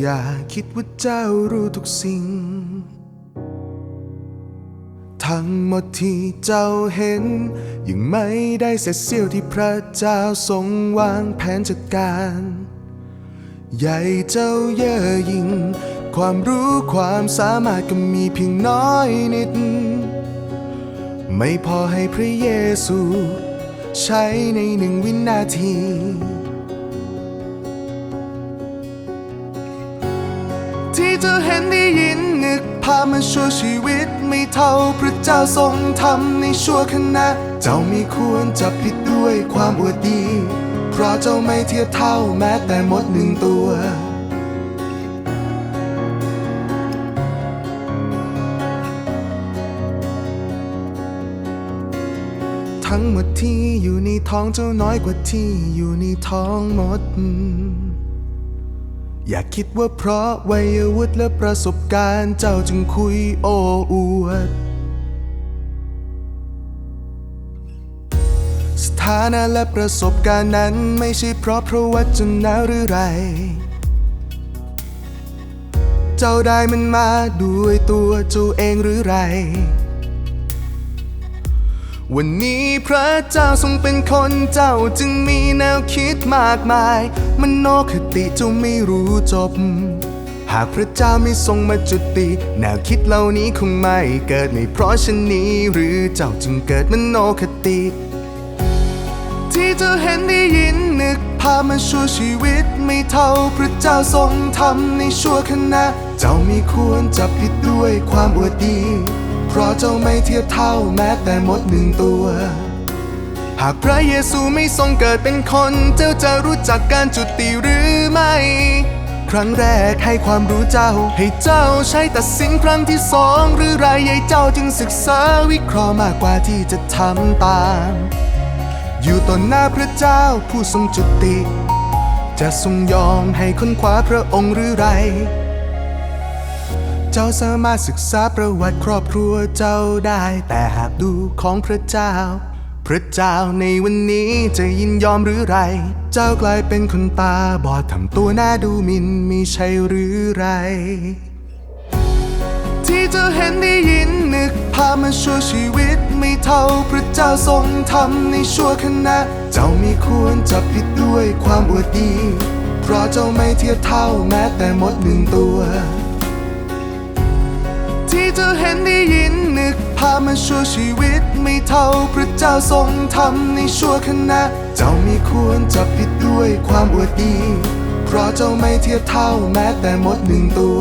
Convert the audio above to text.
อย่าคิดว่าเจ้ารู้ทุกสิ่ง ทั้งหมดที่เจ้าเห็น ยังไม่ได้เสร็จเสี้ยวที่พระเจ้าทรงวางแผนจัดการ ใหญ่เจ้าเย่อยิ่ง ความรู้ความสามารถก็มีเพียงน้อยนิด ไม่พอให้พระเยซู ใช้ในหนึ่งวินาที ที่เจ้าเห็นได้ยินนึกพามันชั่วชีวิตไม่เท่าพระเจ้าทรงทำในชั่วขณะ เจ้าไม่ควรจะผิดด้วยความอวดดี เพราะเจ้าไม่เทียบเท่าแม้แต่มดหนึ่งตัวทั้งหมดที่อยู่ในท้องเจ้าน้อยกว่าที่อยู่ในท้องมด อย่าคิดว่าเพราะวัยวุฒิและประสบการณ์เจ้าจึงคุยโอ้อวด สถานะและประสบการณ์นั้นไม่ใช่เพราะพระวจนะหรือไร เจ้าได้มันมาด้วยตัวเจ้าเองหรือไร วันนี้พระเจ้าทรงเป็นคนเจ้าจึงมีแนวคิดมากมายมโนนอกคติเจ้าไม่รู้จบ หากพระเจ้าไม่ทรงมาจุติ แนวคิดเหล่านี้คงไม่เกิดไม่เพราะฉันนี้หรือเจ้าจึงเกิดมโนคติ ที่เจ้าเห็นได้ยินนึกพามาชั่วชีวิตไม่เท่าพระเจ้าทรงทำในชั่วขณะ เจ้าไม่ควรจะผิดด้วยความอวดดี เจ้าไม่เทียบเท่าแม้แต่มดหนึ่งตัว หากพระเยซูไม่ทรงเกิดเป็นคน เจ้าจะรู้จักการจุติหรือไม่ ครั้งแรกให้ความรู้เจ้า ให้เจ้าใช้ตัดสินครั้งที่สองหรือไรให้เจ้าจึงศึกษาวิเคราะห์มากกว่าที่จะทำตาม อยู่ต่อหน้าพระเจ้าผู้ทรงจุติ จะทรงยอมให้ค้นคว้าพระองค์หรือไร เจ้าสามารถศึกษาประวัติครอบครัวเจ้าได้ แต่หากดูของพระเจ้า พระเจ้าในวันนี้จะยินยอมหรือไร เจ้ากลายเป็นคนตาบอดทำตัวหน้าดูหมินมีใช่หรือไร ที่เจ้าเห็นได้ยินนึกพามาชั่วชีวิตไม่เท่าพระเจ้าทรงทำในชั่วขณะ เจ้าม่ควรจะผิดด้วยความอวดดี เพราะเจ้าไม่เทียบเท่าแม้แต่มดหนึ่งตัว จะเห็นได้ยินนึกพามาชั่วชีวิตไม่เท่าพระเจ้าทรงทำในชั่วขณะ เจ้ามีควรจะผิดด้วยความอวดดี เพราะเจ้าไม่เทียบเท่าแม้แต่มดหนึ่งตัว